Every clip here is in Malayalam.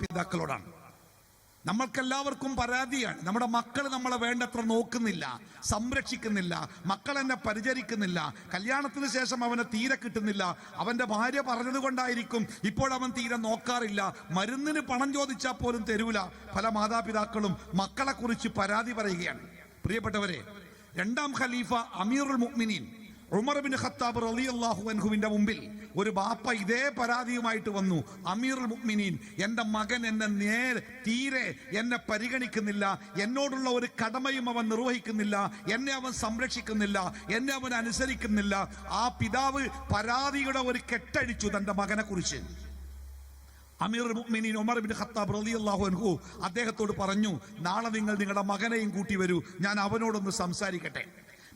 മാതാപിതാക്കളോടാണ്. നമ്മൾക്കെല്ലാവർക്കും പരാതിയാണ്. നമ്മുടെ മക്കൾ നമ്മളെ വേണ്ടത്ര നോക്കുന്നില്ല സംരക്ഷിക്കുന്നില്ല മക്കൾ എന്നെ പരിചരിക്കുന്നില്ല. കല്യാണത്തിന് ശേഷം അവനെ തീരെ കിട്ടുന്നില്ല. അവന്റെ ഭാര്യ പറഞ്ഞത് കൊണ്ടായിരിക്കും ഇപ്പോൾ അവൻ തീരെ നോക്കാറില്ല. മരുന്നിന് പണം ചോദിച്ചാൽ പോലും തരൂല. പല മാതാപിതാക്കളും മക്കളെക്കുറിച്ച് പരാതി പറയുകയാണ്. പ്രിയപ്പെട്ടവരെ രണ്ടാം ഖലീഫ അമീറുൽ മുഅ്മിനീൻ ഉമർ ഖത്താബ് ഖത്താബ് റളിയല്ലാഹു അൻഹുവിന്റെ മുമ്പിൽ ഒരു ബാപ്പ ഇതേ പരാതിയുമായിട്ട് വന്നു. അമീർ മുഅ്മിനീൻ എന്റെ മകൻ എന്നെ നേരെ തീരെ എന്നെ പരിഗണിക്കുന്നില്ല. എന്നോടുള്ള ഒരു കടമയും അവൻ നിർവഹിക്കുന്നില്ല. എന്നെ അവൻ സംരക്ഷിക്കുന്നില്ല. എന്നെ അവൻ അനുസരിക്കുന്നില്ല. ആ പിതാവ് പരാതിയുടെ ഒരു കെട്ടഴിച്ചു തന്റെ മകനെ കുറിച്ച്. അമീർ മുഅ്മിനീൻ ഉമർ ബിൻ ഖത്താബ് റളിയല്ലാഹു അൻഹു അദ്ദേഹത്തോട് പറഞ്ഞു നാളെ നിങ്ങൾ നിങ്ങളുടെ മകനെയും കൂട്ടി വരൂ. ഞാൻ അവനോടൊന്ന് സംസാരിക്കട്ടെ.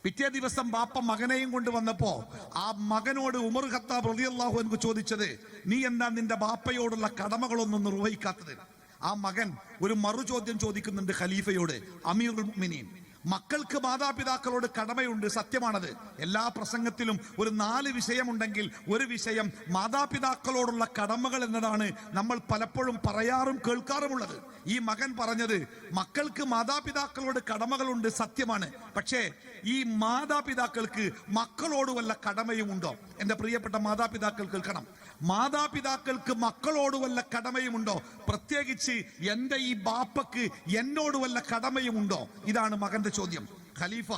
പിറ്റേ ദിവസം ബാപ്പ മകനെയും കൊണ്ട് വന്നപ്പോ ആ മകനോട് ഉമർ ഖത്താബ് റളിയല്ലാഹു അൻഹു ചോദിച്ചത് നീ എന്താ നിന്റെ ബാപ്പയോടുള്ള കടമകളൊന്നും നിർവഹിക്കാത്തത്? ആ മകൻ ഒരു മറു ചോദ്യം ചോദിക്കുന്നുണ്ട് ഖലീഫയോട് അമീറുൽ മുഅ്മിനീൻ. മക്കൾക്ക് മാതാപിതാക്കളോട് കടമയുണ്ട് സത്യമാണത്. എല്ലാ പ്രസംഗത്തിലും ഒരു നാല് വിഷയമുണ്ടെങ്കിൽ ഒരു വിഷയം മാതാപിതാക്കളോടുള്ള കടമകൾ എന്നതാണ് നമ്മൾ പലപ്പോഴും പറയാറും കേൾക്കാറുമുള്ളത്. ഈ മകൻ പറഞ്ഞത് മക്കൾക്ക് മാതാപിതാക്കളോട് കടമകളുണ്ട് സത്യമാണ്. പക്ഷേ ഈ മാതാപിതാക്കൾക്ക് മക്കളോട് വല്ല കടമയുമുണ്ടോ? എന്റെ പ്രിയപ്പെട്ട മാതാപിതാക്കൾ കേൾക്കണം. മാതാപിതാക്കൾക്ക് മക്കളോട് വല്ല കടമയുമുണ്ടോ? പ്രത്യേകിച്ച് എന്റെ ഈ ബാപ്പക്ക് എന്നോട് വല്ല കടമയുമുണ്ടോ? ഇതാണ് മകന്റെ ചോദ്യം. ഖലീഫ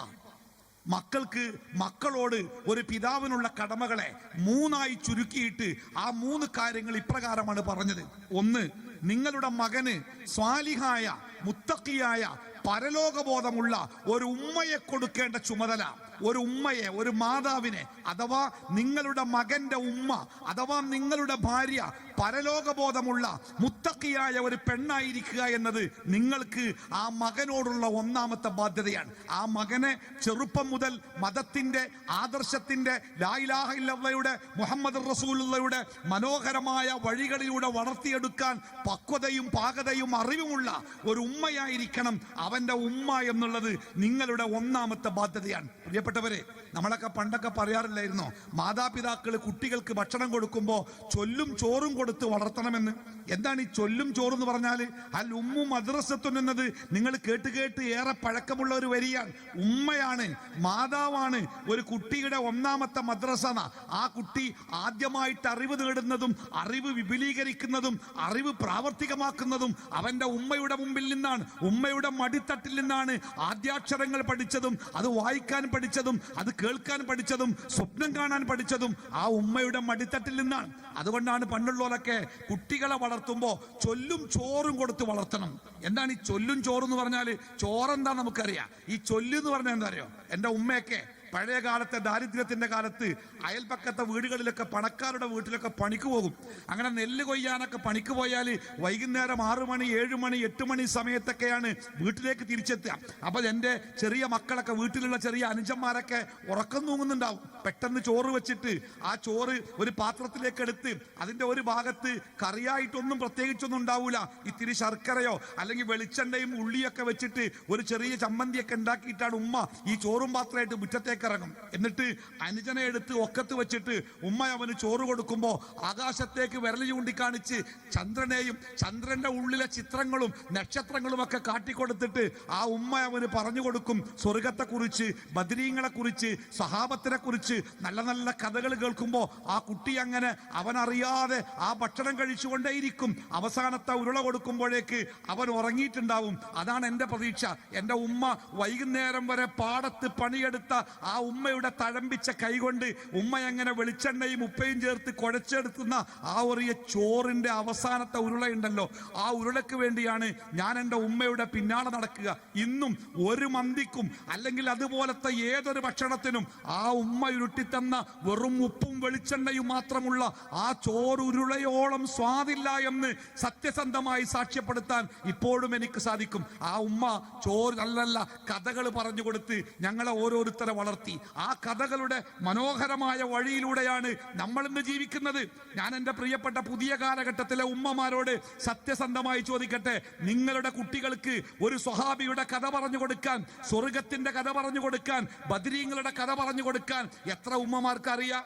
മക്കൾക്ക് മക്കളോട് ഒരു പിതാവിനുള്ള കടമകളെ മൂന്നായി ചുരുക്കിയിട്ട് ആ മൂന്ന് കാര്യങ്ങൾ ഇപ്രകാരമാണ് പറഞ്ഞത്. ഒന്ന് നിങ്ങളുടെ മകന് സ്വാലിഹായ മുത്തക്കിയായ പരലോകബോധമുള്ള ഒരു ഉമ്മയെ കൊടുക്കേണ്ട ചുമതല ഒരു ഉമ്മയെ ഒരു മാതാവിനെ അഥവാ നിങ്ങളുടെ മകന്റെ ഉമ്മ അഥവാ നിങ്ങളുടെ ഭാര്യ പരലോകബോധമുള്ള മുത്തക്കിയായ ഒരു പെണ്ണായിരിക്കുക എന്നത് നിങ്ങൾക്ക് ആ മകനോടുള്ള ഒന്നാമത്തെ ബാധ്യതയാണ്. ആ മകനെ ചെറുപ്പം മുതൽ മതത്തിന്റെ ആദർശത്തിന്റെ ലായിലാഹില്ലയുടെ മുഹമ്മദ് റസൂലുള്ളയുടെ മനോഹരമായ വഴികളിലൂടെ വളർത്തിയെടുക്കാൻ പക്വതയും പാകതയും അറിവുമുള്ള ഒരു ഉമ്മയായിരിക്കണം അവന്റെ ഉമ്മ എന്നുള്ളത് നിങ്ങളുടെ ഒന്നാമത്തെ ബാധ്യതയാണ്. പ്രിയപ്പെട്ടവരെ നമ്മളൊക്കെ പണ്ടൊക്കെ പറയാറില്ലായിരുന്നോ? മാതാപിതാക്കൾ കുട്ടികൾക്ക് ഭക്ഷണം കൊടുക്കുമ്പോൾ ചൊല്ലും ചോറും കൊടുത്ത് വളർത്തണമെന്ന്. എന്താണ് ഈ ചൊല്ലും ചോറും എന്ന് പറഞ്ഞാൽ അൽ ഉമ്മു മദ്രസത്തുൻ എന്നത് നിങ്ങൾ കേട്ട് കേട്ട് ഏറെ പഴക്കമുള്ള ഒരു വരിയാണ്. ഉമ്മയാണ് മാതാവാണ് ഒരു കുട്ടിയുടെ ഒന്നാമത്തെ മദ്രസ ആ കുട്ടി ആദ്യമായിട്ട് അറിവ് നേടുന്നതും അറിവ് വിപുലീകരിക്കുന്നതും അറിവ് പ്രാവർത്തികമാക്കുന്നതും അവന്റെ ഉമ്മയുടെ മുമ്പിൽ നിന്നാണ്. ഉമ്മയുടെ മടിത്തട്ടിൽ നിന്നാണ് ആദ്യാക്ഷരങ്ങൾ പഠിച്ചതും അത് വായിക്കാൻ പഠിച്ചതും അത് കേൾക്കാൻ പഠിച്ചതും സ്വപ്നം കാണാൻ പഠിച്ചതും ആ ഉമ്മയുടെ മടിത്തട്ടിൽ നിന്നാണ്. അതുകൊണ്ടാണ് പണ്ടുള്ളവരൊക്കെ കുട്ടികളെ വളർത്തുമ്പോൾ ചൊല്ലും ചോറും കൊടുത്ത് വളർത്തണം. എന്താണ് ഈ ചൊല്ലും ചോറും എന്ന് പറഞ്ഞാൽ ചോറെന്താ നമുക്കറിയാം. ഈ ചൊല്ല് എന്ന് പറഞ്ഞാൽ എന്താ അറിയോ? എന്റെ ഉമ്മയൊക്കെ പഴയ കാലത്തെ ദാരിദ്ര്യത്തിന്റെ കാലത്ത് അയൽപക്കത്തെ വീടുകളിലൊക്കെ പണക്കാരുടെ വീട്ടിലൊക്കെ പണിക്ക് പോകും. അങ്ങനെ നെല്ല് കൊയ്യാനൊക്കെ പണിക്ക് പോയാൽ വൈകുന്നേരം ആറു മണി ഏഴ് മണി എട്ട് മണി സമയത്തൊക്കെയാണ് വീട്ടിലേക്ക് തിരിച്ചെത്തുക. അപ്പൊ എന്റെ ചെറിയ മക്കളൊക്കെ വീട്ടിലുള്ള ചെറിയ അനുജന്മാരൊക്കെ ഉറക്കം തൂങ്ങുന്നുണ്ടാവും. പെട്ടെന്ന് ചോറ് വെച്ചിട്ട് ആ ചോറ് ഒരു പാത്രത്തിലേക്ക് എടുത്ത് അതിന്റെ ഒരു ഭാഗത്ത് കറിയായിട്ടൊന്നും പ്രത്യേകിച്ചൊന്നും ഉണ്ടാവൂല. ഇത്തിരി ശർക്കരയോ അല്ലെങ്കിൽ വെളിച്ചെണ്ണയും ഉള്ളിയൊക്കെ വെച്ചിട്ട് ഒരു ചെറിയ ചമ്മന്തിയൊക്കെ ഉണ്ടാക്കിയിട്ടാണ് ഉമ്മ ഈ ചോറും പാത്രമായിട്ട് മുറ്റത്തേക്ക് ഇറങ്ങും എന്നിട്ട് അനുജനെ എടുത്ത് ഒക്കത്ത് വെച്ചിട്ട് ഉമ്മ അവന് ചോറ് കൊടുക്കുമ്പോൾ ആകാശത്തേക്ക് വിരൽ ചൂണ്ടിക്കാണിച്ച് ചന്ദ്രനെയും ചന്ദ്രന്റെ ഉള്ളിലെ ചിത്രങ്ങളും നക്ഷത്രങ്ങളും ഒക്കെ കാട്ടിക്കൊടുത്തിട്ട് ആ ഉമ്മ അവന് പറഞ്ഞു കൊടുക്കും സ്വർഗത്തെ കുറിച്ച് ബദരീങ്ങളെ കുറിച്ച് സഹാബത്തിനെ കുറിച്ച് നല്ല നല്ല കഥകൾ കേൾക്കുമ്പോൾ ആ കുട്ടി അങ്ങനെ അവനറിയാതെ ആ ഭക്ഷണം കഴിച്ചുകൊണ്ടേയിരിക്കും. അവസാനത്തെ ഉരുള കൊടുക്കുമ്പോഴേക്ക് അവൻ ഉറങ്ങിയിട്ടുണ്ടാവും. അതാണ് എന്റെ പ്രതീക്ഷ. എന്റെ ഉമ്മ വൈകുന്നേരം വരെ പാടത്ത് പണിയെടുത്ത ഉമ്മയുടെ തഴമ്പിച്ച കൈകൊണ്ട് ഉമ്മ എങ്ങനെ വെളിച്ചെണ്ണയും ഉപ്പയും ചേർത്ത് കുഴച്ചെടുക്കുന്ന ആ ഒരു ചോറിന്റെ അവസാനത്തെ ഉരുളയുണ്ടല്ലോ ആ ഉരുളയ്ക്ക് വേണ്ടിയാണ് ഞാൻ എന്റെ ഉമ്മയുടെ പിന്നാലെ നടക്കുക. ഇന്നും ഒരു മന്തിക്കും അല്ലെങ്കിൽ അതുപോലത്തെ ഏതൊരു ഭക്ഷണത്തിനും ആ ഉമ്മ ഉരുട്ടിത്തന്ന വെറും ഉപ്പും വെളിച്ചെണ്ണയും മാത്രമുള്ള ആ ചോറുരുളയോളം സ്വാദില്ല എന്ന് സത്യസന്ധമായി സാക്ഷ്യപ്പെടുത്താൻ ഇപ്പോഴും എനിക്ക് സാധിക്കും. ആ ഉമ്മ ചോറ് നല്ല കഥകൾ പറഞ്ഞു കൊടുത്ത് ഞങ്ങളെ ഓരോരുത്തരെ വളർത്തി. ആ കഥകളുടെ മനോഹരമായ വഴിയിലൂടെയാണ് നമ്മൾ ഇന്ന് ജീവിക്കുന്നത്. ഞാൻ എന്റെ പ്രിയപ്പെട്ട പുതിയ കാലഘട്ടത്തിലെ ഉമ്മമാരോട് സത്യസന്ധമായി ചോദിക്കട്ടെ നിങ്ങളുടെ കുട്ടികൾക്ക് ഒരു സ്വഹാബിയുടെ കഥ പറഞ്ഞു കൊടുക്കാൻ സ്വർഗത്തിന്റെ കഥ പറഞ്ഞു കൊടുക്കാൻ ബദരീങ്ങളുടെ കഥ പറഞ്ഞു കൊടുക്കാൻ എത്ര ഉമ്മമാർക്ക് അറിയാം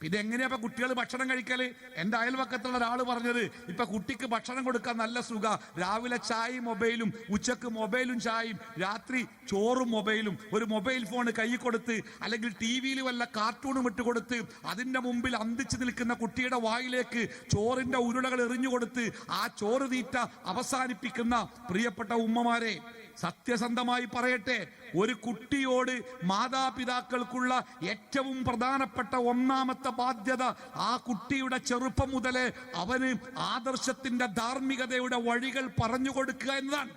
പിന്നെ എങ്ങനെയാ കുട്ടികൾ ഭക്ഷണം കഴിക്കൽ? എന്റെ അയൽവക്കത്തുള്ള ഒരാൾ പറഞ്ഞത് ഇപ്പൊ കുട്ടിക്ക് ഭക്ഷണം കൊടുക്കാൻ നല്ല സുഖ. രാവിലെ ചായയും മൊബൈലും ഉച്ചയ്ക്ക് മൊബൈലും ചായയും രാത്രി ചോറും മൊബൈലും. ഒരു മൊബൈൽ ഫോൺ കൈ കൊടുത്ത് അല്ലെങ്കിൽ ടി വിയിൽ വല്ല കാർട്ടൂണും ഇട്ട് കൊടുത്ത് അതിന്റെ മുമ്പിൽ അന്തിച്ചു നിൽക്കുന്ന കുട്ടിയുടെ വായിലേക്ക് ചോറിന്റെ ഉരുളകൾ എറിഞ്ഞു കൊടുത്ത് ആ ചോറ് തീറ്റ അവസാനിപ്പിക്കുന്ന പ്രിയപ്പെട്ട ഉമ്മമാരെ സത്യസന്ധമായി പറയട്ടെ ഒരു കുട്ടിയോട് മാതാപിതാക്കൾക്കുള്ള ഏറ്റവും പ്രധാനപ്പെട്ട ഒന്നാമത്തെ ബാധ്യത ആ കുട്ടിയുടെ ചെറുപ്പം മുതലേ അവന് ആദർശത്തിന്റെ ധാർമ്മികതയുടെ വഴികൾ പറഞ്ഞു കൊടുക്കുക എന്നതാണ്.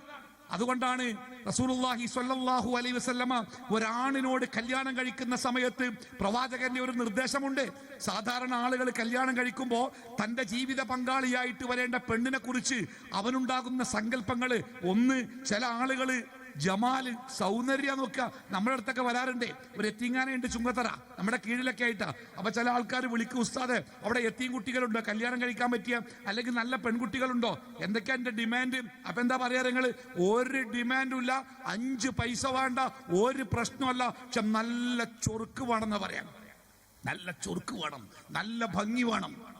അതുകൊണ്ടാണ് റസൂലുള്ളാഹി സ്വല്ലല്ലാഹു അലൈഹി വസല്ലമ ഒരാണിനോട് കല്യാണം കഴിക്കുന്ന സമയത്ത് പ്രവാചകന്റെ ഒരു നിർദ്ദേശമുണ്ട്. സാധാരണ ആളുകൾ കല്യാണം കഴിക്കുമ്പോൾ തന്റെ ജീവിത പങ്കാളിയായിട്ട് വരേണ്ട പെണ്ണിനെ കുറിച്ച് അവനുണ്ടാകുന്ന സങ്കല്പങ്ങൾ ഒന്ന് ചില ആളുകൾ ജമാൽ സൗന്ദര്യം നോക്കുക. നമ്മുടെ അടുത്തൊക്കെ വരാറുണ്ടേ. ഒരു എത്തിങ്ങാനുണ്ട് ചുങ്കത്തറ. നമ്മുടെ കീഴിലൊക്കെ ആയിട്ടാ. അപ്പൊ ചില ആൾക്കാർ വിളിക്കും ഉസ്താദ് അവിടെ എത്തിയും കുട്ടികളുണ്ടോ? കല്യാണം കഴിക്കാൻ പറ്റിയ? അല്ലെങ്കിൽ നല്ല പെൺകുട്ടികളുണ്ടോ? എന്തൊക്കെയാ എന്റെ ഡിമാൻഡ് അപ്പൊ എന്താ പറയാ നിങ്ങൾ? ഒരു ഡിമാൻഡും ഇല്ല. അഞ്ച് പൈസ വേണ്ട. ഒരു പ്രശ്നമല്ല പക്ഷെ നല്ല ചൊറുക്ക് വേണമെന്ന് പറയാം. നല്ല ചൊറുക്ക് വേണം. നല്ല ഭംഗി വേണം.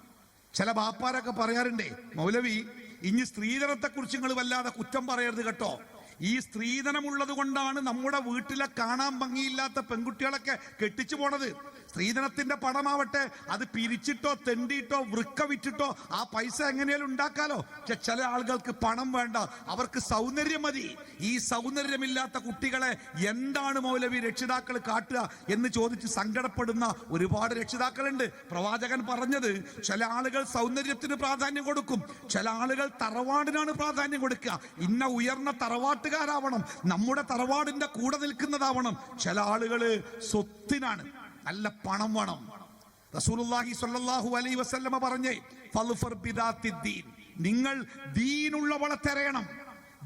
ചില ബാപ്പാരൊക്കെ പറയാറുണ്ടേ മൗലവി ഇനി സ്ത്രീധനത്തെ കുറിച്ച് നിങ്ങൾ വല്ലാതെ കുറ്റം പറയരുത് കേട്ടോ. ഈ സ്ത്രീധനമുള്ളത് കൊണ്ടാണ് നമ്മുടെ വീട്ടിലെ കാണാൻ ഭംഗിയില്ലാത്ത പെൺകുട്ടികളൊക്കെ കെട്ടിച്ചു പോണത്. സ്ത്രീധനത്തിന്റെ പടമാവട്ടെ അത് പിരിച്ചിട്ടോ തെണ്ടിയിട്ടോ വൃക്ക വിറ്റിട്ടോ ആ പൈസ എങ്ങനെയാലും ഉണ്ടാക്കാലോ. പക്ഷെ ചില ആളുകൾക്ക് പണം വേണ്ട. അവർക്ക് സൗന്ദര്യം മതി. ഈ സൗന്ദര്യമില്ലാത്ത കുട്ടികളെ എന്താണ് മൗലവി രക്ഷിതാക്കൾ കാട്ടുക എന്ന് ചോദിച്ച് സങ്കടപ്പെടുന്ന ഒരുപാട് രക്ഷിതാക്കളുണ്ട്. പ്രവാചകൻ പറഞ്ഞത് ചില ആളുകൾ സൗന്ദര്യത്തിന് പ്രാധാന്യം കൊടുക്കും. ചില ആളുകൾ തറവാടിനാണ് പ്രാധാന്യം കൊടുക്കുക. ഇന്ന ഉയർന്ന തറവാട്ടുകാരാവണം. നമ്മുടെ തറവാടിന്റെ കൂടെ നിൽക്കുന്നതാവണം. ചില ആളുകൾ സ്വത്തിനാണ്. നല്ല പണം വേണം. റസൂലുള്ളാഹി സ്വല്ലല്ലാഹു അലൈഹി വസല്ലമ പറഞ്ഞേ ഫൽഫർ ബിദാത്തി ദീൻ. നിങ്ങൾ ദീനുള്ളവളെ തിരയണം.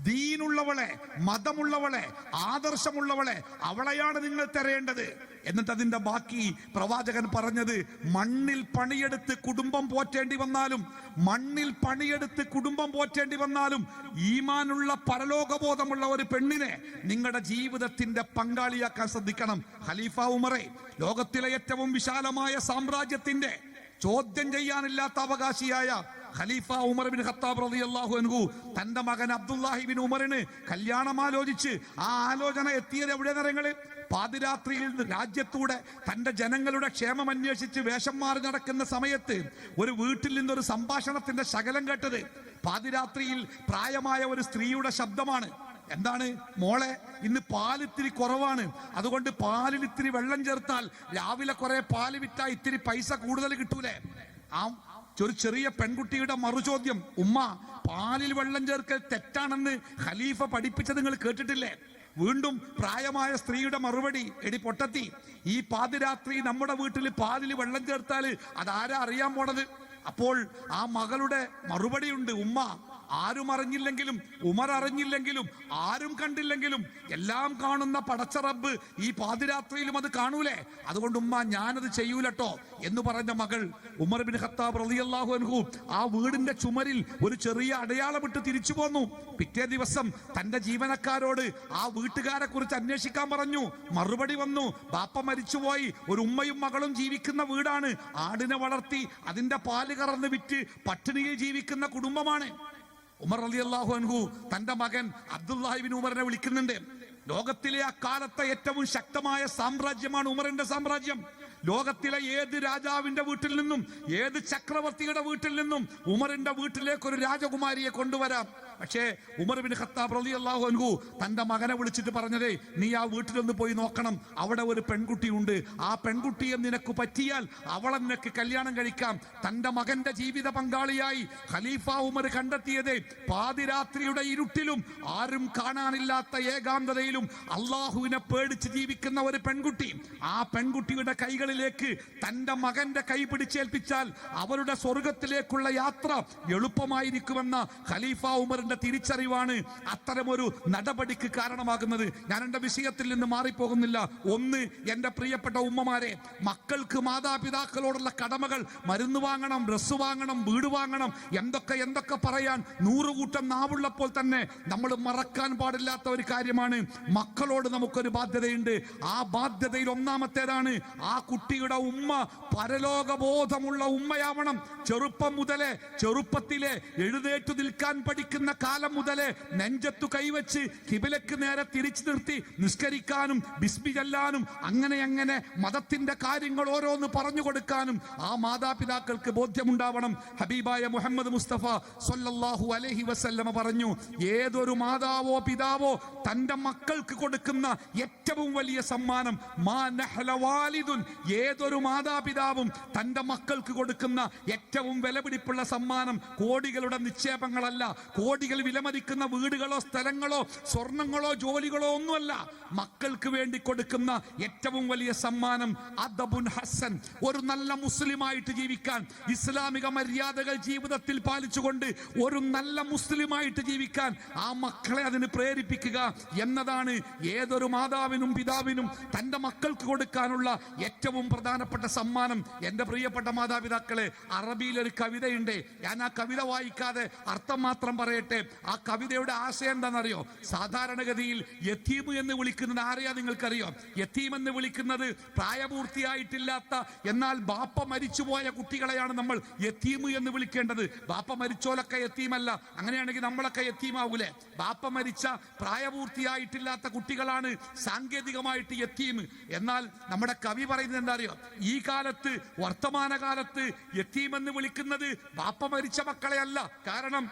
ദീനുള്ളവളെ മതമുള്ളവളെ ആദർശമുള്ളവളെ അവളെയാണ് നിങ്ങൾ തിരയേണ്ടത്. എന്നിട്ട് അതിന്റെ ബാക്കി പ്രവാചകൻ പറഞ്ഞത് മണ്ണിൽ പണിയെടുത്ത് കുടുംബം പോറ്റേണ്ടി വന്നാലും മണ്ണിൽ പണിയെടുത്ത് കുടുംബം പോറ്റേണ്ടി വന്നാലും ഈമാനുള്ള പരലോകബോധമുള്ള ഒരു പെണ്ണിനെ നിങ്ങളുടെ ജീവിതത്തിന്റെ പങ്കാളിയാക്കാൻ ശ്രദ്ധിക്കണം. ഖലീഫ ഉമറെ ലോകത്തിലെ ഏറ്റവും വിശാലമായ സാമ്രാജ്യത്തിന്റെ ചോദ്യം ചെയ്യാനില്ലാത്ത അവകാശിയായ ഖലീഫ ഉമർ ബിൻ ഖത്താബ് റളിയല്ലാഹു അൻഹു തന്റെ മകൻ അബ്ദുല്ലാഹി ബിൻ ഉമറിന് കല്യാണം ആലോചിച്ച് ആ ആലോചന എത്തിയത് എവിടെ നിറങ്ങൾ? പാതിരാത്രിയിൽ രാജ്യത്തൂടെ തന്റെ ജനങ്ങളുടെ ക്ഷേമം അന്വേഷിച്ച് വേഷം മാറി നടക്കുന്ന സമയത്ത് ഒരു വീട്ടിൽ നിന്നൊരു സംഭാഷണത്തിന്റെ ശകലം കേട്ടത് പാതിരാത്രിയിൽ പ്രായമായ ഒരു സ്ത്രീയുടെ ശബ്ദമാണ്. എന്താണ്? മോളെ ഇന്ന് പാലിത്തിരി കുറവാണ്. അതുകൊണ്ട് പാലിൽ ഇത്തിരി വെള്ളം ചേർത്താൽ രാവിലെ കുറെ പാൽ വിറ്റാൽ ഇത്തിരി പൈസ കൂടുതൽ കിട്ടൂലേ? ആ ഒരു ചെറിയ പെൺകുട്ടിയുടെ മറുചോദ്യം ഉമ്മ പാലിൽ വെള്ളം ചേർക്കൽ തെറ്റാണെന്ന് ഖലീഫ പഠിപ്പിച്ചത് നിങ്ങൾ കേട്ടിട്ടില്ലേ? വീണ്ടും പ്രായമായ സ്ത്രീയുടെ മറുപടി എടി പൊട്ടത്തി ഈ പാതിരാത്രി നമ്മുടെ വീട്ടിൽ പാലിൽ വെള്ളം ചേർത്താൽ അതാരാ അറിയാൻ പോണത്? അപ്പോൾ ആ മകളുടെ മറുപടിയുണ്ട് ഉമ്മ ആരും അറിഞ്ഞില്ലെങ്കിലും ഉമർ അറിഞ്ഞില്ലെങ്കിലും ആരും കണ്ടില്ലെങ്കിലും എല്ലാം കാണുന്ന പടച്ച റബ്ബ് ഈ പാതിരാത്രിയിലും അത് കാണൂലേ? അതുകൊണ്ട് ഉമ്മ ഞാനത് ചെയ്യൂലട്ടോ എന്ന് പറഞ്ഞ മകൾ ഉമർ ബിൻ ഖത്താബ് റളിയല്ലാഹു അൻഹു ആ വീടിന്റെ ചുമരിൽ ഒരു ചെറിയ അടയാളമിട്ട് തിരിച്ചു പോന്നു. പിറ്റേ ദിവസം തന്റെ ജീവനക്കാരോട് ആ വീട്ടുകാരെ കുറിച്ച് അന്വേഷിക്കാൻ പറഞ്ഞു. മറുപടി വന്നു ബാപ്പ മരിച്ചുപോയി ഒരു ഉമ്മയും മകളും ജീവിക്കുന്ന വീടാണ്. ആടിനെ വളർത്തി അതിന്റെ പാൽ കറന്ന് വിറ്റ് പട്ടിണിയിൽ ജീവിക്കുന്ന കുടുംബമാണ്. ഉമർ അലി അള്ളാഹു അൻഹു തന്റെ മകൻ അബ്ദുല്ലാഹിബിൻ ഉമറിനെ വിളിക്കുന്നുണ്ട്. ലോകത്തിലെ അക്കാലത്തെ ഏറ്റവും ശക്തമായ സാമ്രാജ്യമാണ് ഉമറിന്റെ സാമ്രാജ്യം. ലോകത്തിലെ ഏത് രാജാവിന്റെ വീട്ടിൽ നിന്നും ഏത് ചക്രവർത്തിയുടെ വീട്ടിൽ നിന്നും ഉമറിന്റെ വീട്ടിലേക്ക് ഒരു രാജകുമാരിയെ കൊണ്ടുവരാം. പക്ഷേ ഉമർ ബിൻ ഖത്താബ് അള്ളാഹു അൻഹു തന്റെ മകനെ വിളിച്ചിട്ട് പറഞ്ഞതേ നീ ആ വീട്ടിലൊന്ന് പോയി നോക്കണം. അവിടെ ഒരു പെൺകുട്ടിയുണ്ട്. ആ പെൺകുട്ടിയെ നിനക്ക് പറ്റിയാൽ അവളെ നിനക്ക് കല്യാണം കഴിക്കാം. തന്റെ മകന്റെ ജീവിത പങ്കാളിയായി ഖലീഫ ഉമർ കണ്ടെത്തിയത് പാതിരാത്രിയുടെ ഇരുട്ടിലും ആരും കാണാനില്ലാത്ത ഏകാന്തതയിലും അള്ളാഹുവിനെ പേടിച്ച് ജീവിക്കുന്ന ഒരു പെൺകുട്ടി ആ പെൺകുട്ടിയുടെ കൈകളിലേക്ക് തന്റെ മകന്റെ കൈ പിടിച്ചേൽപ്പിച്ചാൽ അവരുടെ സ്വർഗത്തിലേക്കുള്ള യാത്ര എളുപ്പമായിരിക്കുമെന്ന ഖലീഫ ഉമറിന്റെ തിരിച്ചറിവാണ് അത്തരമൊരു നടപടിക്ക് കാരണമാകുന്നത്. ഞാൻ എന്റെ വിഷയത്തിൽ നിന്ന് മാറിപ്പോകുന്നില്ല. ഒന്ന് എന്റെ പ്രിയപ്പെട്ട ഉമ്മമാരെ മക്കൾക്ക് മാതാപിതാക്കളോടുള്ള കടമകൾ മരുന്ന് വാങ്ങണം ഡ്രസ്സ് വാങ്ങണം വീട് വാങ്ങണം എന്തൊക്കെ എന്തൊക്കെ പറയാൻ നൂറുകൂട്ടം നാവുള്ളപ്പോൾ തന്നെ നമ്മൾ മറക്കാൻ പാടില്ലാത്ത ഒരു കാര്യമാണ്. മക്കളോട് നമുക്കൊരു ബാധ്യതയുണ്ട്. ആ ബാധ്യതയിൽ ഒന്നാമത്തേതാണ് ആ കുട്ടിയുടെ ഉമ്മ പരലോകബോധമുള്ള ഉമ്മയാവണം. ചെറുപ്പം മുതലേ ചെറുപ്പത്തിലെ എഴുന്നേറ്റു നിൽക്കാൻ പഠിക്കുന്ന കാലം മുതലേ നെഞ്ചത്തു കൈവച്ച് കിബിലക്ക് നേരെ തിരിച്ചു നിർത്തി നിസ്കരിക്കാനും ബിസ്മി ചെല്ലാനും അങ്ങനെ അങ്ങനെ മതത്തിന്റെ കാര്യങ്ങൾ ഓരോന്ന് പറഞ്ഞു കൊടുക്കാനും ആ മാതാപിതാക്കൾക്ക് ബോധ്യമുണ്ടാവണം. ഹബീബായ മുഹമ്മദ് മുസ്തഫ സൊല്ലാഹു അലഹി വസല്ലമ പറഞ്ഞു ഏതൊരു മാതാവോ പിതാവോ തന്റെ മക്കൾക്ക് കൊടുക്കുന്ന ഏറ്റവും വലിയ സമ്മാനം മാ നഹല വാലിദുൻ ഏതൊരു മാതാപിതാവും തന്റെ മക്കൾക്ക് കൊടുക്കുന്ന ഏറ്റവും വിലപിടിപ്പുള്ള സമ്മാനം കോടികളുടെ നിക്ഷേപങ്ങളല്ല കോടികൾ വിലമതിക്കുന്ന വീടുകളോ സ്ഥലങ്ങളോ സ്വർണങ്ങളോ ജോലികളോ ഒന്നുമല്ല. മക്കൾക്ക് വേണ്ടി കൊടുക്കുന്ന ഏറ്റവും വലിയ സമ്മാനം അദബുൻ ഹസൻ ഒരു നല്ല മുസ്ലിമായിട്ട് ജീവിക്കാൻ. ഇസ്ലാമിക മര്യാദകൾ ജീവിതത്തിൽ പാലിച്ചുകൊണ്ട് ഒരു നല്ല മുസ്ലിമായിട്ട് ജീവിക്കാൻ ആ മക്കളെ അതിന് പ്രേരിപ്പിക്കുക എന്നതാണ് ഏതൊരു മാതാവിനും പിതാവിനും തന്റെ മക്കൾക്ക് കൊടുക്കാനുള്ള ഏറ്റവും പ്രധാനപ്പെട്ട സമ്മാനം. എന്റെ പ്രിയപ്പെട്ട മാതാപിതാക്കളെ അറബിയിൽ ഒരു കവിതയുണ്ട്. ഞാൻ ആ കവിത വായിക്കാതെ അർത്ഥം മാത്രം പറയട്ടെ. ആ കവിതയുടെ ആശയം എന്താണെന്നറിയോ? സാധാരണഗതിയിൽ യത്തീം എന്ന് വിളിക്കുന്നത് ആരെയാ നിങ്ങൾക്കറിയോ? യത്തീം എന്ന് വിളിക്കുന്നത് പ്രായപൂർത്തിയായിട്ടില്ലാത്ത എന്നാൽ ബാപ്പ മരിച്ചുപോയ കുട്ടികളെയാണ് നമ്മൾ യത്തീം എന്ന് വിളിക്കേണ്ടത്. ബാപ്പ മരിച്ചോലൊക്കെ യത്തീമല്ല അങ്ങനെയാണെങ്കിൽ നമ്മളൊക്കെ യത്തീമാവൂലേ? ബാപ്പ മരിച്ച പ്രായപൂർത്തിയായിട്ടില്ലാത്ത കുട്ടികളാണ് സാങ്കേതികമായിട്ട് യത്തീം എന്നാൽ നമ്മുടെ കവി പറയുന്നത് എന്താ അറിയോ ഈ കാലത്ത് വർത്തമാനകാലത്ത് യത്തീം എന്ന് വിളിക്കുന്നത് ബാപ്പ മരിച്ച മക്കളെ അല്ല കാരണം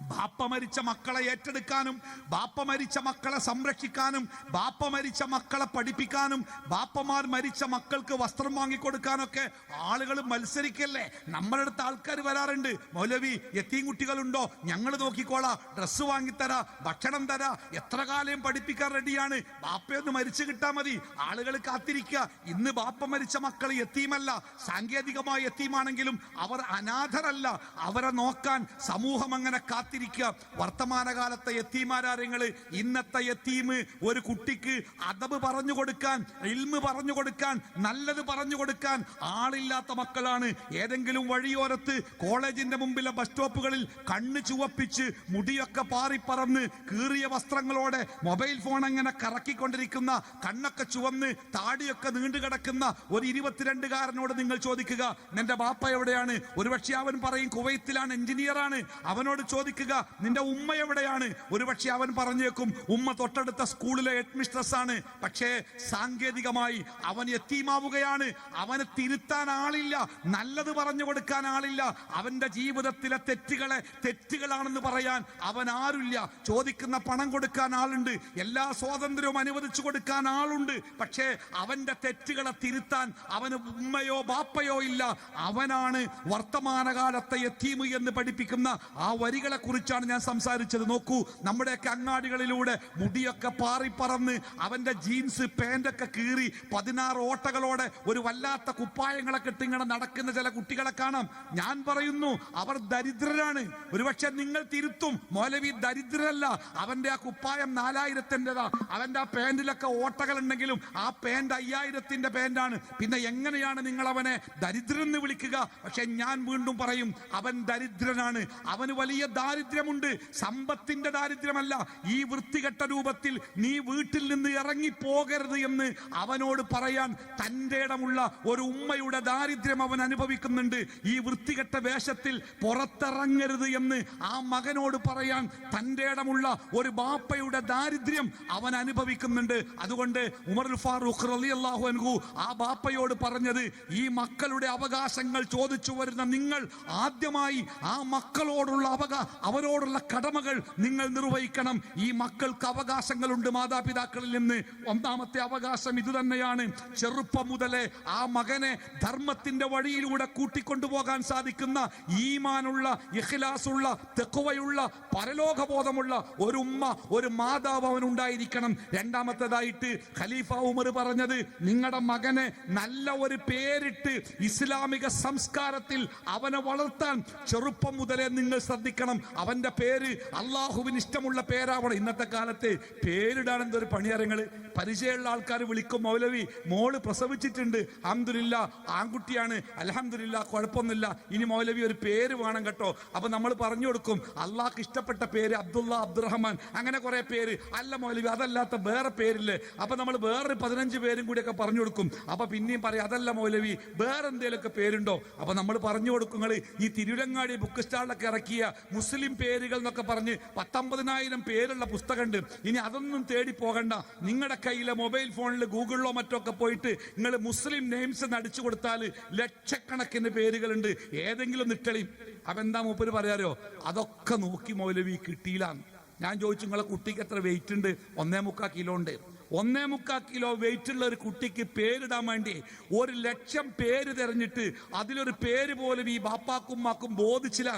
ബാപ്പ മരിച്ച മക്കളെ ഏറ്റെടുക്കാനും ബാപ്പ മരിച്ച മക്കളെ സംരക്ഷിക്കാനും ബാപ്പ മരിച്ച മക്കളെ പഠിപ്പിക്കാനും ബാപ്പമാർ മരിച്ച മക്കൾക്ക് വസ്ത്രം വാങ്ങിക്കൊടുക്കാനൊക്കെ ആളുകൾ മത്സരിക്കല്ലേ? നമ്മുടെ അടുത്ത് ആൾക്കാർ വരാറുണ്ട്. മൗലവി എത്തിയും കുട്ടികളുണ്ടോ? ഞങ്ങൾ നോക്കിക്കോളാം. ഡ്രസ്സ് വാങ്ങിത്തരാ ഭക്ഷണം തരാ. എത്ര കാലം പഠിപ്പിക്കാൻ റെഡിയാണ്? ബാപ്പയൊന്ന് മരിച്ചു കിട്ടാ മതി. ആളുകൾ കാത്തിരിക്കുക. ഇന്ന് ബാപ്പ മരിച്ച മക്കൾ എത്തിയുമല്ല. സാങ്കേതികമായി എത്തിയുമാണെങ്കിലും അവർ അനാഥരല്ല. അവരെ നോക്കാൻ സമൂഹം അങ്ങനെ കാത്തിരിക്കുക. വർത്തമാനകാലത്തെ എത്തീമാരാര്യങ്ങൾ ഇന്നത്തെ എത്തീമ് ഒരു കുട്ടിക്ക് അതബ് പറഞ്ഞു കൊടുക്കാൻ ഇൽമ് പറഞ്ഞു കൊടുക്കാൻ നല്ലത് പറഞ്ഞു കൊടുക്കാൻ ആളില്ലാത്ത മക്കളാണ്. ഏതെങ്കിലും വഴിയോരത്ത് കോളേജിന്റെ മുമ്പിലെ ബസ് സ്റ്റോപ്പുകളിൽ കണ്ണ് ചുവപ്പിച്ച് മുടിയൊക്കെ പാറിപ്പറന്ന് കീറിയ വസ്ത്രങ്ങളോടെ മൊബൈൽ ഫോൺ അങ്ങനെ കറക്കിക്കൊണ്ടിരിക്കുന്ന കണ്ണൊക്കെ ചുവന്ന് താടിയൊക്കെ നീണ്ടു കിടക്കുന്ന ഒരു ഇരുപത്തിരണ്ടുകാരനോട് നിങ്ങൾ ചോദിക്കുക നിന്റെ ബാപ്പ എവിടെയാണ്? ഒരുപക്ഷെ അവൻ പറയും കുവൈത്തിലാണ് എഞ്ചിനീയറാണ്. അവനോട് ചോദിക്കുക നിന്റെ ഉമ്മ എവിടെയാണ്? ഒരുപക്ഷെ അവൻ പറഞ്ഞേക്കും ഉമ്മ തൊട്ടടുത്ത സ്കൂളിലെ ഹെഡ് മിസ്ട്രസ് ആണ്. പക്ഷേ സാങ്കേതികമായി അവൻ എത്തിമാവുകയാണ്. അവന് തിരുത്താൻ ആളില്ല നല്ലത് പറഞ്ഞു കൊടുക്കാൻ ആളില്ല. അവന്റെ ജീവിതത്തിലെ തെറ്റുകളെ തെറ്റുകളാണെന്ന് പറയാൻ അവൻ ആരുമില്ല. ചോദിക്കുന്ന പണം കൊടുക്കാൻ ആളുണ്ട് എല്ലാ സ്വാതന്ത്ര്യവും അനുവദിച്ചു കൊടുക്കാൻ ആളുണ്ട്. പക്ഷേ അവന്റെ തെറ്റുകളെ തിരുത്താൻ അവന് ഉമ്മയോ ബാപ്പയോ ഇല്ല. അവനാണ് വർത്തമാനകാലത്തെ എത്തീമ് എന്ന് പഠിപ്പിക്കുന്ന ആ വരികളെ കുറിച്ചാണ് ഞാൻ സംസാരിച്ചത്. നോക്കൂ നമ്മുടെയൊക്കെ അങ്ങാടികളിലൂടെ മുടിയൊക്കെ പാറിപ്പറന്ന് അവന്റെ ജീൻസ് പാന്റൊക്കെ കീറി പതിനാറ് ഓട്ടകളോടെ ഒരു വല്ലാത്ത കുപ്പായങ്ങളൊക്കെ ഇട്ടിങ്ങനെ നടക്കുന്ന ചില കുട്ടികളെ കാണാം. ഞാൻ പറയുന്നു അവർ ദരിദ്രരാണ്. ഒരുപക്ഷെ നിങ്ങൾ തിരുത്തും. മൗലവി ദരിദ്രരല്ല. അവന്റെ ആ കുപ്പായം നാലായിരത്തിന്റെതാ. അവന്റെ ആ പാൻറിലൊക്കെ ഓട്ടകൾ ഉണ്ടെങ്കിലും ആ പാന്റ് അയ്യായിരത്തിന്റെ പാൻറാണ് പിന്നെ എങ്ങനെയാണ് നിങ്ങൾ അവനെ ദരിദ്രൻ എന്ന് വിളിക്കുക? പക്ഷെ ഞാൻ വീണ്ടും പറയും അവൻ ദരിദ്രനാണ്. അവന് വലിയ ദാരിദ്ര്യമുണ്ട്. സമ്പത്തിന്റെ ദാരിദ്ര്യമല്ല. ഈ വൃത്തികെട്ട രൂപത്തിൽ നീ വീട്ടിൽ നിന്ന് ഇറങ്ങി പോകരുത് എന്ന് അവനോട് പറയാൻ തന്റെ ഇടമുള്ള ഒരു ഉമ്മയുടെ ദാരിദ്ര്യം അവൻ അനുഭവിക്കുന്നുണ്ട്. ഈ വൃത്തികെട്ട വേഷത്തിൽ പുറത്തിറങ്ങരുത് എന്ന് ആ മകനോട് പറയാൻ തന്റെ ഇടമുള്ള ഒരു ബാപ്പയുടെ ദാരിദ്ര്യം അവൻ അനുഭവിക്കുന്നുണ്ട്. അതുകൊണ്ട് ഉമർ ഫാറൂഖ് അള്ളാഹു അൻഹു ആ ബാപ്പയോട് പറഞ്ഞത് ഈ മക്കളുടെ അവകാശങ്ങൾ ചോദിച്ചു വരുന്ന നിങ്ങൾ ആദ്യമായി ആ മക്കളോടുള്ള അവകാ അവരോടുള്ള കടമകൾ നിങ്ങൾ നിർവഹിക്കണം. ഈ മക്കൾക്ക് അവകാശങ്ങളുണ്ട് മാതാപിതാക്കളിൽ നിന്ന്. ഒന്നാമത്തെ അവകാശം ഇത് തന്നെയാണ്. ചെറുപ്പം മുതലേ ആ മകനെ ധർമ്മത്തിന്റെ വഴിയിലൂടെ കൂട്ടിക്കൊണ്ടുപോകാൻ സാധിക്കുന്ന ഈമാനുള്ള ഇഖ്ലാസുള്ള തെക്കുവയുള്ള പരലോകബോധമുള്ള ഒരു ഉമ്മ ഒരു മാതാവ് അവനുണ്ടായിരിക്കണം രണ്ടാമത്തേതായിട്ട് ഖലീഫ ഉമർ പറഞ്ഞത് നിങ്ങളുടെ മകനെ നല്ല ഒരു പേരിട്ട് ഇസ്ലാമിക സംസ്കാരത്തിൽ അവനെ വളർത്താൻ ചെറുപ്പം മുതലേ നിങ്ങൾ ശ്രദ്ധിക്കണം. അവന്റെ പേര് അള്ളാഹുവിന് ഇഷ്ടമുള്ള പേരാവണം. ഇന്നത്തെ കാലത്ത് പേരിടാൻ എന്തൊരു പണിയരങ്ങൾ? പരിചയമുള്ള ആൾക്കാർ വിളിക്കും മൗലവി മോൾ പ്രസവിച്ചിട്ടുണ്ട്. അഹമ്മദില്ല ആൺകുട്ടിയാണ്. അലഹമില്ല കുഴപ്പമൊന്നുമില്ല. ഇനി മൗലവി ഒരു പേര് വേണം കേട്ടോ. അപ്പൊ നമ്മൾ പറഞ്ഞു കൊടുക്കും അള്ളാഹ്ക്ക് ഇഷ്ടപ്പെട്ട പേര് അബ്ദുള്ള അബ്ദുറഹ്മാൻ. അങ്ങനെ കുറെ പേര്. അല്ല മൗലവി അതല്ലാത്ത വേറെ പേരില്ലേ? അപ്പൊ നമ്മൾ വേറൊരു പതിനഞ്ച് പേരും കൂടിയൊക്കെ പറഞ്ഞു കൊടുക്കും. അപ്പൊ പിന്നെയും പറയും അതല്ല മൗലവി വേറെ എന്തെങ്കിലുമൊക്കെ പേരുണ്ടോ? അപ്പൊ നമ്മൾ പറഞ്ഞു കൊടുക്കും ഈ തിരുവിടങ്ങാടി ബുക്ക് സ്റ്റാളിലൊക്കെ ഇറക്കിയ മുസ്ലിം പേരുകൾ എന്നൊക്കെ പറഞ്ഞ് പത്തൊമ്പതിനായിരം പേരുള്ള പുസ്തകമുണ്ട്. ഇനി അതൊന്നും തേടി പോകണ്ട. നിങ്ങളുടെ കയ്യിലെ മൊബൈൽ ഫോണിൽ ഗൂഗിളിലോ മറ്റോ ഒക്കെ പോയിട്ട് നിങ്ങൾ മുസ്ലിം നെയിംസ് അടിച്ചു കൊടുത്താൽ ലക്ഷക്കണക്കിന് പേരുകളുണ്ട്. ഏതെങ്കിലും നിക്കളി അപ്പൊ എന്താ മൂപ്പര് പറയാരോ അതൊക്കെ നോക്കി മൗലവി കിട്ടിയില്ലാന്ന്. ഞാൻ ചോദിച്ചു നിങ്ങളെ കുട്ടിക്ക് എത്ര വെയിറ്റ് ഉണ്ട്? ഒന്നേ മുക്കാ കിലോ ഉണ്ട്. ഒന്നേ മുക്കാ കിലോ വെയിറ്റ് ഉള്ള ഒരു കുട്ടിക്ക് പേരിടാൻ വേണ്ടി ഒരു ലക്ഷം പേര് തിരഞ്ഞിട്ട് അതിലൊരു പേര് പോലും ഈ ബാപ്പാക്കും മാക്കും ബോധിച്ചില്ല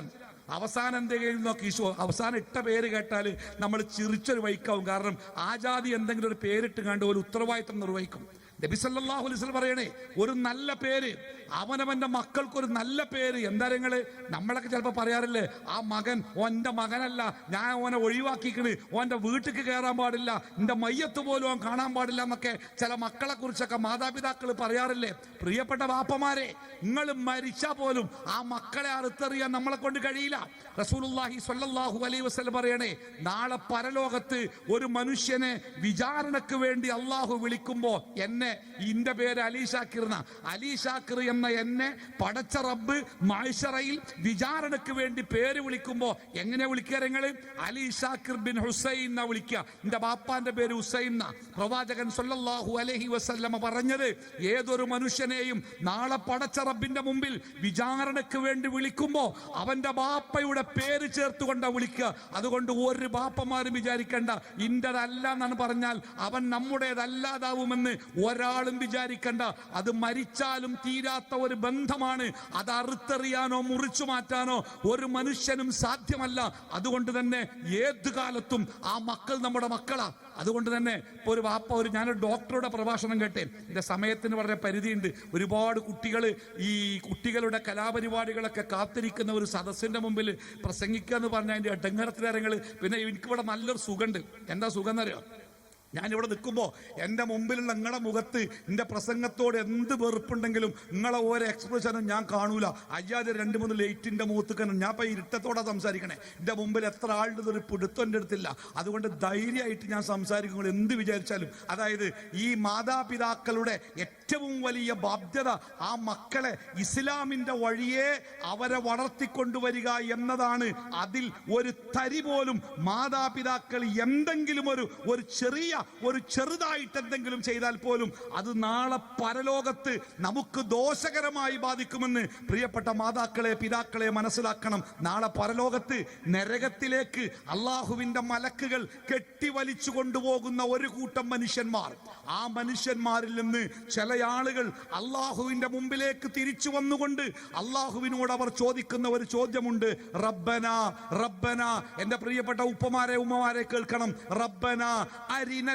അവസാനം എന്തെങ്കിലും നോക്കി ഈശോ അവസാനം ഇട്ട പേര് കേട്ടാൽ നമ്മൾ ചിരിച്ചൊരു വൈക്കാവും. കാരണം ആ ജാതി എന്തെങ്കിലും ഒരു പേരിട്ട് കണ്ട് ഒരു ഉത്തരവാദിത്തം നിർവഹിക്കും. നബി സല്ലല്ലാഹു അലൈഹി വസല്ലം പറയണേ ഒരു നല്ല പേര് അവനവന്റെ മക്കൾക്ക് ഒരു നല്ല പേര്. എന്താ നിങ്ങൾ നമ്മളൊക്കെ ചിലപ്പോൾ പറയാറില്ലേ ആ മകൻ ഓന്റെ മകനല്ല ഞാൻ ഓനെ ഒഴിവാക്കിക്കണ് ഓന്റെ വീട്ടിൽ കയറാൻ പാടില്ല എന്റെ മയ്യത്ത് പോലും അവൻ കാണാൻ പാടില്ല എന്നൊക്കെ ചില മക്കളെ കുറിച്ചൊക്കെ മാതാപിതാക്കൾ പറയാറില്ലേ? പ്രിയപ്പെട്ട വാപ്പമാരെ നിങ്ങൾ മരിച്ചാൽ പോലും ആ മക്കളെ അറുത്തെറിയാൻ നമ്മളെ കൊണ്ട് കഴിയില്ല. റസൂലുള്ളാഹി സ്വല്ലല്ലാഹു അലൈഹി വസ്ലം പറയണേ നാളെ പരലോകത്ത് ഒരു മനുഷ്യനെ വിചാരണക്ക് വേണ്ടി അള്ളാഹു വിളിക്കുമ്പോൾ എന്നെ ഇന്റെ പേര് അലി ഷാക്കിർന്ന അലി ഷാക്കിർ എന്ന എന്നെ പടച്ച റബ്ബ് മാഴ്ശറയിൽ വിചാരണക്ക് വേണ്ടി പേര് വിളിക്കുമ്പോ എങ്ങനെ വിളിക്കുക നിങ്ങൾ അലി ഷാക്കിർ ബിൻ ഹുസൈൻ എന്നാ വിളിക്കുക എന്റെ ബാപ്പാന്റെ പേര് ഹുസൈൻ എന്ന. പ്രവാചകൻ സല്ലല്ലാഹു അലൈഹി വസല്ലമ പറഞ്ഞത് ഏതൊരു മനുഷ്യനെയും നാളെ പടച്ച റബ്ബിന്റെ മുമ്പിൽ വിചാരണക്ക് വേണ്ടി വിളിക്കുമ്പോ അവന്റെ ബാപ്പയുടെ പേര് ചേർത്തുകൊണ്ടാ വിളിക്കുക അതുകൊണ്ട് ഒരു ബാപ്പമാരും വിചാരിക്കേണ്ട. ഇന്റതല്ല എന്നാണ് പറഞ്ഞാൽ അവൻ നമ്മുടേതല്ലാതാവുമെന്ന് ഒരാളും വിചാരിക്കണ്ട. അത് മരിച്ചാലും തീരാത്ത ഒരു ബന്ധമാണ്. അത് അറുത്തെറിയാനോ മുറിച്ചു മാറ്റാനോ ഒരു മനുഷ്യനും സാധ്യമല്ല. അതുകൊണ്ട് തന്നെ ഏത് കാലത്തും ആ മക്കൾ നമ്മുടെ മക്കളാ. അതുകൊണ്ട് തന്നെ ഇപ്പൊ ഒരു വാപ്പ ഒരു ഞാനൊരു ഡോക്ടറുടെ പ്രഭാഷണം കേട്ടേ. എന്റെ സമയത്തിന് വളരെ പരിധിയുണ്ട്. ഒരുപാട് കുട്ടികൾ ഈ കുട്ടികളുടെ കലാപരിപാടികളൊക്കെ കാത്തിരിക്കുന്ന ഒരു സദസ്സിന്റെ മുമ്പിൽ പ്രസംഗിക്കുക എന്ന് പറഞ്ഞ അതിന്റെ ഇടങ്ങറത്തിലിറങ്ങൾ പിന്നെ എനിക്കിവിടെ നല്ലൊരു സുഖമുണ്ട്. എന്താ സുഖം എന്നറിയോ? ഞാനിവിടെ നിൽക്കുമ്പോൾ എന്റെ മുമ്പിലുള്ള നിങ്ങളുടെ മുഖത്ത് എന്റെ പ്രസംഗത്തോട് എന്ത് വെറുപ്പുണ്ടെങ്കിലും നിങ്ങളെ ഓരോ എക്സ്പ്രഷനും ഞാൻ കാണൂല. അയ്യാതെ രണ്ട് മൂന്ന് ലൈറ്റിന്റെ മുഖത്ത് ഞാൻ ഇപ്പം ഇരുട്ടത്തോടെ സംസാരിക്കണേ. എന്റെ മുമ്പിൽ എത്ര ആളുടെ ഒരു പിടുത്തം എന്റെ അടുത്തില്ല. അതുകൊണ്ട് ധൈര്യമായിട്ട് ഞാൻ സംസാരിക്കുമ്പോൾ എന്ത് വിചാരിച്ചാലും. അതായത് ഈ മാതാപിതാക്കളുടെ ഏറ്റവും വലിയ ബാധ്യത ആ മക്കളെ ഇസ്ലാമിന്റെ വഴിയെ അവരെ വളർത്തിക്കൊണ്ടുവരിക എന്നതാണ്. അതിൽ ഒരു തരി പോലും മാതാപിതാക്കൾ എന്തെങ്കിലും ഒരു ഒരു ചെറിയ ഒരു ചെറുതായിട്ട് എന്തെങ്കിലും ചെയ്താൽ പോലും അത് നാളെ പരലോകത്ത് നമുക്ക് ദോഷകരമായി ബാധിക്കുമെന്ന് പ്രിയപ്പെട്ട മാതാക്കളെ പിതാക്കളെ മനസ്സിലാക്കണം. നാളെ പരലോകത്ത് നരകത്തിലേക്ക് അള്ളാഹുവിന്റെ മലക്കുകൾ കെട്ടിവലിച്ചു കൊണ്ടുപോകുന്ന ഒരു കൂട്ടം മനുഷ്യന്മാർ. ആ മനുഷ്യന്മാരിൽ നിന്ന് ചില ആളുകൾ അള്ളാഹുവിന്റെ മുമ്പിലേക്ക് തിരിച്ചു വന്നുകൊണ്ട് അള്ളാഹുവിനോട് അവർ ചോദിക്കുന്ന ഒരു ചോദ്യമുണ്ട്. റബ്ബന റബ്ബന എന്റെ പ്രിയപ്പെട്ട ഉപ്പമാരെ ഉമ്മമാരെ കേൾക്കണം. റബ്ബന അരിനല്ലദൈനി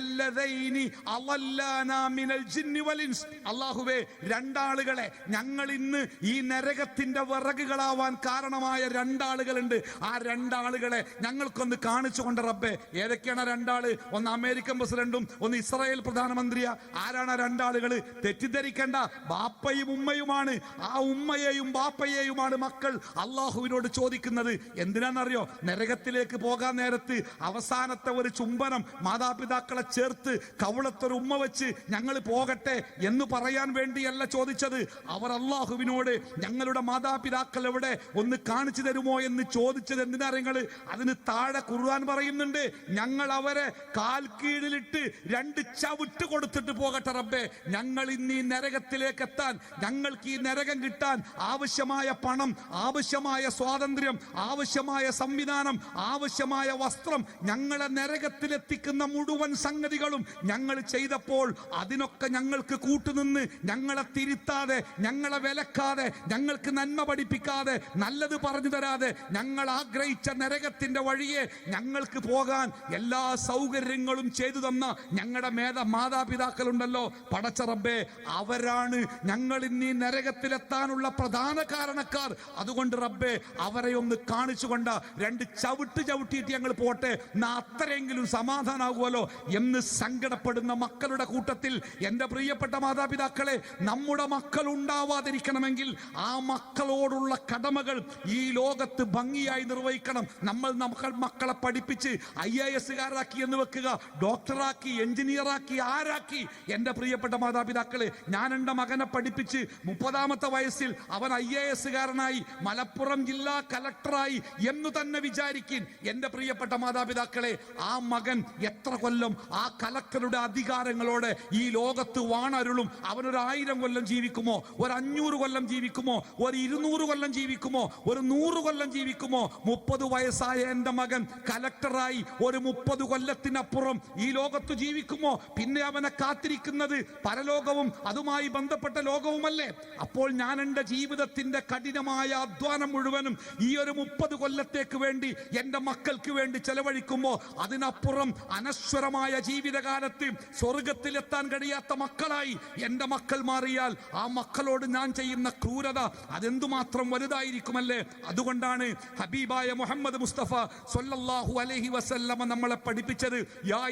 അള്ളാഹുവേ രണ്ടാളുകളെ ഞങ്ങൾ ഇന്ന് ഈ നരകത്തിന്റെ വിറകുകളാവാൻ കാരണമായ രണ്ടാളുകളുണ്ട്. ആ രണ്ടാളുകളെ ഞങ്ങൾക്കൊന്ന് കാണിച്ചു കൊണ്ട് റബ്ബെ ഏതൊക്കെയാണ് രണ്ടാൾ? ഒന്ന് അമേരിക്കൻ പ്രസിഡന്റും ഒന്ന് ഇസ്രായേൽ പ്രധാനമന്ത്രിയാ. ആരാണ് രണ്ടാളുകൾ തെറ്റിദ്ധരിക്കേണ്ട ബാപ്പയും ഉമ്മയുമാണ്. ആ ഉമ്മയെയും ബാപ്പയെയുമാണ് മക്കൾ അള്ളാഹുവിനോട് ചോദിക്കുന്നത്. എന്തിനാണെന്നറിയോ? നരകത്തിലേക്ക് പോകാൻ നേരത്ത് അവസാനത്തെ ഒരു ചുംബനം മാതാപിതാക്കളെ ചേർത്ത് കവളത്തൊരു ഉമ്മ വെച്ച് ഞങ്ങൾ പോകട്ടെ എന്ന് പറയാൻ വേണ്ടിയല്ല ചോദിച്ചത്. അവർ അള്ളാഹുവിനോട് ഞങ്ങളുടെ മാതാപിതാക്കൾ എവിടെ ഒന്ന് കാണിച്ചു തരുമോ എന്ന് ചോദിച്ചത് എന്തിനാ നിങ്ങൾ? അതിന് താഴെ കുറുവാൻ പറയുന്നുണ്ട് ഞങ്ങൾ അവരെ കാൽ കീഴിലിട്ട് രണ്ട് ചവിട്ട് കൊടുത്തിട്ട് പോകട്ടെ റബ്ബെ. ഞങ്ങൾ ഇന്ന് ഈ നരകത്തിലേക്ക് എത്താൻ ഞങ്ങൾക്ക് ഈ നരകം കിട്ടാൻ ആവശ്യമായ പണം ആവശ്യമായ സ്വാതന്ത്ര്യം ആവശ്യമായ സംവിധാനം ആവശ്യമായ വസ്ത്രം ഞങ്ങളെ നരകത്തിലെത്തിക്കുന്ന മുഴുവൻ സംഗതികളും ഞങ്ങൾ ചെയ്തപ്പോൾ അതിനൊക്കെ ഞങ്ങൾക്ക് കൂട്ടുനിന്ന് ഞങ്ങളെ തിരുത്താതെ ഞങ്ങളെ വിലക്കാതെ ഞങ്ങൾക്ക് നന്മ പഠിപ്പിക്കാതെ നല്ലത് പറഞ്ഞു തരാതെ ഞങ്ങൾ ആഗ്രഹിച്ച നരകത്തിന്റെ വഴിയെ ഞങ്ങൾക്ക് പോകാൻ എല്ലാ സൗകര്യങ്ങളും ചെയ്തു തന്ന ഞങ്ങളുടെ മേധ മാതാപിതാക്കളുണ്ടല്ലോ. പടച്ച റബ്ബേ അവരാണ് ഞങ്ങൾ ഇന്നീ നരകത്തിലെത്താനുള്ള പ്രധാന കാരണക്കാർ. അതുകൊണ്ട് റബ്ബേ അവരെ ഒന്ന് കാണിച്ചുകൊണ്ട് രണ്ട് ചവിട്ട് ചവിട്ടിയിട്ട് ഞങ്ങൾ പോട്ടെ. എന്നാ അത്രയെങ്കിലും സമാധാനാകുമല്ലോ എന്ന് സങ്കടപ്പെടുന്ന മക്കളുടെ കൂട്ടത്തിൽ എന്റെ പ്രിയപ്പെട്ട മാതാപിതാക്കളെ നമ്മുടെ മക്കൾ ഉണ്ടാവാതിരിക്കണമെങ്കിൽ ആ മക്കളോടുള്ള കടമകൾ ഈ ലോകത്ത് ഭംഗിയായി നിർവഹിക്കണം. നമ്മൾ നമുക്ക് മക്കളെ പഠിപ്പിച്ച് ഐ എ എസ്സുകാരാക്കി എന്ന് വെക്കുക ഡോക്ടറാക്കി എഞ്ചിനീയറാക്കി ആരാക്കി. എന്റെ പ്രിയപ്പെട്ട മാതാപിതാക്കളെ ഞാൻ എന്റെ മകനെ പഠിപ്പിച്ച് മുപ്പതാമത്തെ വയസ്സിൽ അവൻ ഐ എ എസ്സുകാരനായി മലപ്പുറം ജില്ലാ കലക്ടറായി എന്ന് തന്നെ വിചാരിക്കും എന്റെ പ്രിയപ്പെട്ട മാതാപിതാക്കളെ ആ മകൻ എത്ര കൊല്ലം ആ കലക്കരുടെ അധികാരങ്ങളോടെ ഈ ലോകത്ത് വാണരുളും. അവനൊരായിരം കൊല്ലം ജീവിക്കുമോ? ഒരു അഞ്ഞൂറ് കൊല്ലം ജീവിക്കുമോ? ഒരു ഇരുന്നൂറ് കൊല്ലം ജീവിക്കുമോ? ഒരു നൂറ് കൊല്ലം ജീവിക്കുമോ? മുപ്പത് വയസ്സായ എന്റെ മകൻ കലക്ടറായി ഒരു മുപ്പത് കൊല്ലത്തിനപ്പുറം ഈ ലോകത്ത് ജീവിക്കുമോ? പിന്നെ അവനെ കാത്തിരിക്കുന്നത് പരലോകവും അതുമായി ബന്ധപ്പെട്ട ലോകവുമല്ലേ? അപ്പോൾ ഞാൻ എന്റെ ജീവിതത്തിന്റെ കഠിനമായ അധ്വാനം മുഴുവനും ഈ ഒരു മുപ്പത് കൊല്ലത്തേക്ക് വേണ്ടി എന്റെ മക്കൾക്ക് വേണ്ടി ചെലവഴിക്കുമ്പോൾ അതിനപ്പുറം അനശ്വരമായ ജീവിതകാലത്ത് സ്വർഗത്തിലെത്താൻ കഴിയാത്ത മക്കളായി എന്റെ മക്കൾ മാറിയാൽ ആ മക്കളോട് ഞാൻ ചെയ്യുന്ന ക്രൂരത അതെന്തുമാത്രം വലുതായിരിക്കുമല്ലേ? അതുകൊണ്ടാണ് ഹബീബായ മുഹമ്മദ് മുസ്തഫ സൊല്ലാഹു അലഹി വസല്ലമ നമ്മളെ പഠിപ്പിച്ചത്. യാ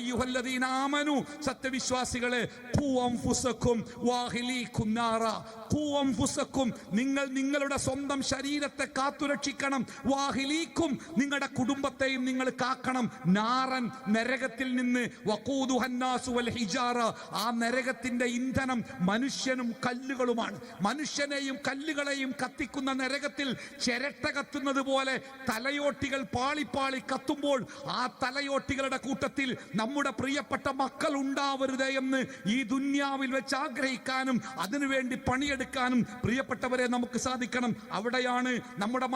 സത്യവിശ്വാസികളെ വാഹിലീ നാറ നിങ്ങൾ നിങ്ങളുടെ സ്വന്തം ശരീരത്തെ കാത്തുരക്ഷിക്കണം. വാഹിലീക്കും നിങ്ങളുടെ കുടുംബത്തെയും നിങ്ങൾ കാക്കണം. നാറൻ നരകത്തിൽ നിന്ന് വഖൂദുഹന്നാസു വൽ ഹിജാറ. ആ നരകത്തിന്റെ ഇന്ധനം മനുഷ്യനും കല്ലുകളുമാണ്. മനുഷ്യനെയും കല്ലുകളെയും കത്തിക്കുന്ന നരകത്തിൽ ചിരട്ട കത്തുന്നത് പോലെ തലയോട്ടികൾ പാളിപ്പാളി കത്തുമ്പോൾ ആ തലയോട്ടികളുടെ കൂട്ടത്തിൽ നമ്മുടെ പ്രിയപ്പെട്ട മക്കൾ ഉണ്ടാവരുതേ എന്ന് ഈ ദുന്യാവിൽ വെച്ച് ആഗ്രഹിക്കാനും അതിനുവേണ്ടി പണിയെടുക്കാനും പ്രിയപ്പെട്ടവരെ നമുക്ക് സാധിക്കണം. അവിടെയാണ് നമ്മുടെ